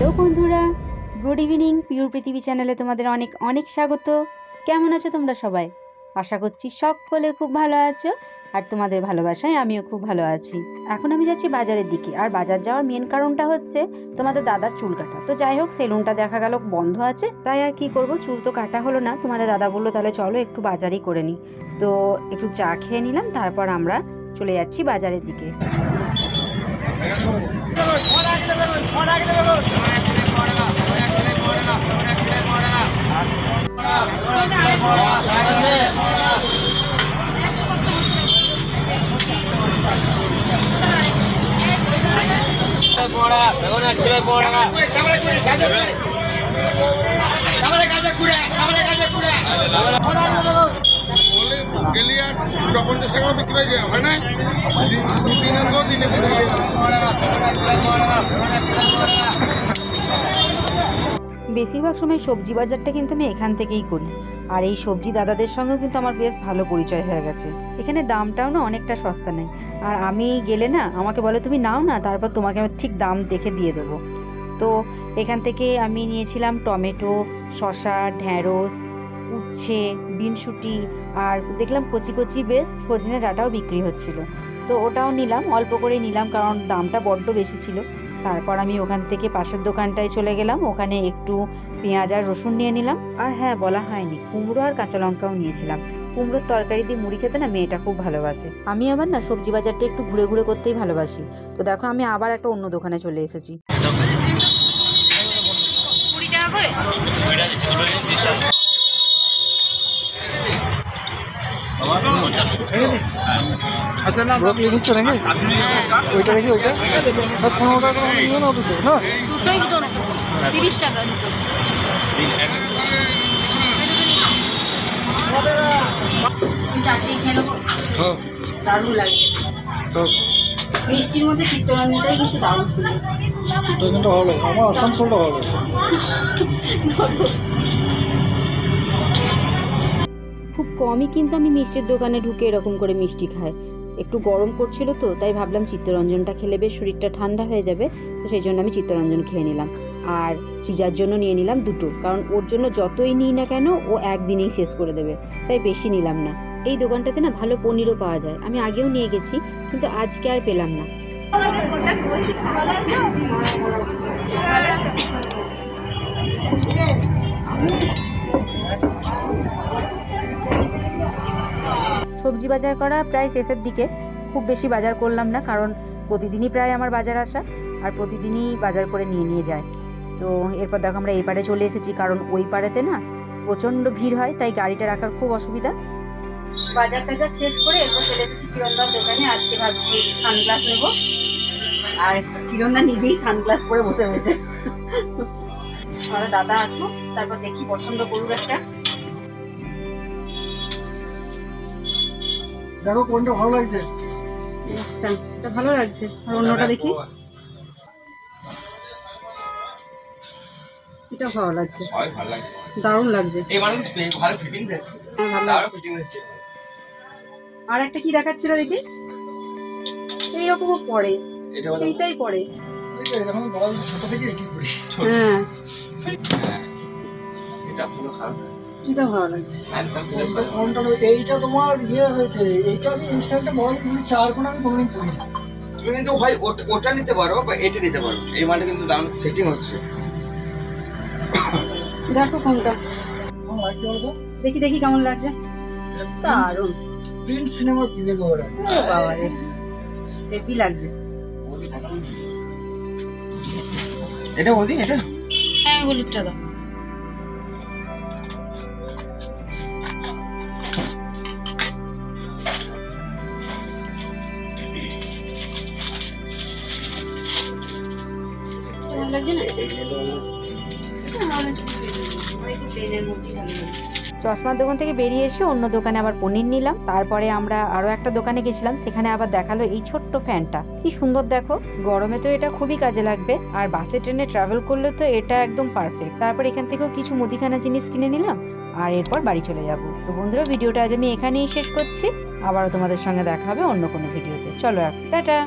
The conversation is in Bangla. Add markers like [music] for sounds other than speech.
হ্যালো বন্ধুরা, গুড ইভিনিং পিওর পৃথিবী চ্যানেলে তোমাদের অনেক অনেক স্বাগত। কেমন আছো তোমরা সবাই? আশা করছি সকলে খুব ভালো আছো আর তোমাদের ভালোবাসায় আমিও খুব ভালো আছি। এখন আমি যাচ্ছি বাজারের দিকে আর বাজার যাওয়ার মেন কারণটা হচ্ছে তোমাদের দাদার চুল কাটা। তো যাই হোক সেলুনটা দেখা গেল, বন্ধ আছে, তাই আর কি করব? চুল তো কাটা হলো না, তোমাদের দাদা বলল, তাহলে চলো একটু বাজারই করে নিই তো একটু চা খেয়ে নিলাম, তারপর আমরা চলে যাচ্ছি বাজারের দিকে। গেলি আর দুটো পঞ্চাশ টাকা বিক্রি হয়ে যায় হয় না বেশিরভাগ সময় সবজি বাজারটা কিন্তু আমি এখান থেকেই করি। আর এই সবজি দাদাদের সঙ্গেও কিন্তু আমার বেশ ভালো পরিচয় হয়ে গেছে। এখানে দামটাও না অনেকটা সস্তা নেই। আর আমি গেলে না আমাকে বলে, তুমি নাও না, তারপর তোমাকে আমি ঠিক দাম দেখে দিয়ে দেবো। তো এখান থেকে আমি নিয়েছিলাম টমেটো, শসা, ঢ্যাঁড়স, উচ্ছে বিনশুটি আর দেখলাম কচি কচি বেশ সজনে ডাটাও বিক্রি হচ্ছিল। তো ওটাও নিলাম, অল্প করে নিলাম, কারণ দামটা বড্ড বেশি ছিল। তারপর আমি ওখান থেকে পাশের দোকানটায় চলে গেলাম। ওখানে একটু পেঁয়াজ আর রসুন নিয়ে নিলাম। আর হ্যাঁ বলা হয়নি, কুমড়ো আর কাঁচা লঙ্কাও নিয়েছিলাম। কুমড়োর তরকারি দিয়ে মুড়ি খেতে না মেয়েটা খুব ভালোবাসে। আমি আবার না সবজি বাজারটা একটু ঘুরে ঘুরে করতেই ভালোবাসি। তো দেখো, আমি আবার একটা অন্য দোকানে চলে এসেছি। ব্রকলি নিচ্ছ নাকি? ওইটা দেখি ওইটা? পনেরো টাকা করে নিয়ে নাও দুটো না? দুটোই তিরিশ টাকা হ্যাঁ। দারুণ লাগে। তো মিষ্টির মধ্যে চিত্তরঞ্জনটাই কিন্তু দারুণ এটা কিন্তু ভালো আমার আসানসোলটা ভালো। [laughs] কমই কিন্তু আমি মিষ্টির দোকানে ঢুকে এরকম করে মিষ্টি খাই। একটু গরম করছিল তো, তাই ভাবলাম চিত্তরঞ্জনটা খেলে বেশ শরীরটা ঠান্ডা হয়ে যাবে, তো সেই জন্য আমি চিত্তরঞ্জন খেয়ে নিলাম। আর সিজার জন্য নিয়ে নিলাম দুটো, কারণ ওর জন্য যতই নিই না কেন, ও একদিনেই শেষ করে দেবে, তাই বেশি নিলাম না। এই দোকানটাতে না ভালো পনিরও পাওয়া যায়, আমি আগেও নিয়ে গেছি, কিন্তু আজকে আর পেলাম না। সবজি বাজার করা প্রায় শেষের দিকে। খুব বেশি বাজার করলাম না, কারণ প্রতিদিনই প্রায় আমার বাজার আসা আর প্রতিদিনই বাজার করে নিয়ে নিয়ে যায়। তো এরপর দেখো আমরা এই পারে চলে এসেছি, কারণ ওই পারেতে না প্রচণ্ড ভিড় হয়, তাই গাড়িটা রাখার খুব অসুবিধা। বাজার টাজার শেষ করে এরপর চলে এসেছি কিরণদার দোকানে। আজকে ভাবছি সানগ্লাস নেব। আর কিরণদা নিজেই সানগ্লাস পরে বসে রয়েছে। আমাদের দাদা আসুক, তারপর দেখি পছন্দ করুক একটা। দেখো কোনটা ভালো লাগছে। এটা এটা ভালো লাগছে। আর অন্যটা দেখি। এটা ভালো লাগছে। হয় দারুণ লাগছে। ভালো ফিটিংস এসছে হ্যাঁ, দারুণ লাগছে। এসছে আর একটা কি দেখাচ্ছিল দেখি? এইরকমও পড়ে। এইটাই পড়ে। ছোট থেকে হ্যাঁ। হ্যাঁ। এটা ভালো খারাপ এটা ভালো লাগছে। ভালো। এইটা তোমার ইয়ে হয়েছে এইটা আমি ইনস্টাগ্রামে বড় কিন্তু চার কোন আমি কোনোদিন করি না তুমি কিন্তু হয় ওটা- ওটা নিতে পারো বা এটা নিতে পারো এই মালটা কিন্তু দারুণ সেটিং হচ্ছে। দেখো কোনটা লাগছে বলো তো দেখি দেখি কেমন লাগছে। দারুণ। প্রিন্ট সিনেমার বিবেক ওরা ও বাবা রে। হেভি লাগছে। এটা বৌদি এটা? হ্যাঁ হলুদটা দাও। কেমন লাগছে না? চশমার দোকান থেকে বেরিয়ে এসে অন্য দোকানে আবার পনির নিলাম। তারপরে আমরা আরও একটা দোকানে গেছিলাম সেখানে আবার দেখাল এই ছোট্ট ফ্যানটা। কি সুন্দর দেখো গরমে তো এটা খুবই কাজে লাগবে আর বাসে ট্রেনে ট্রাভেল করলে তো এটা একদম পারফেক্ট তারপর এখান থেকেও কিছু মুদিখানা জিনিস কিনে নিলাম আর এরপর বাড়ি চলে যাব। তো বন্ধুরা ভিডিওটা আজ আমি এখানেই শেষ করছি। আবারও তোমাদের সঙ্গে দেখা হবে অন্য কোনো ভিডিওতে। চলো টাটা!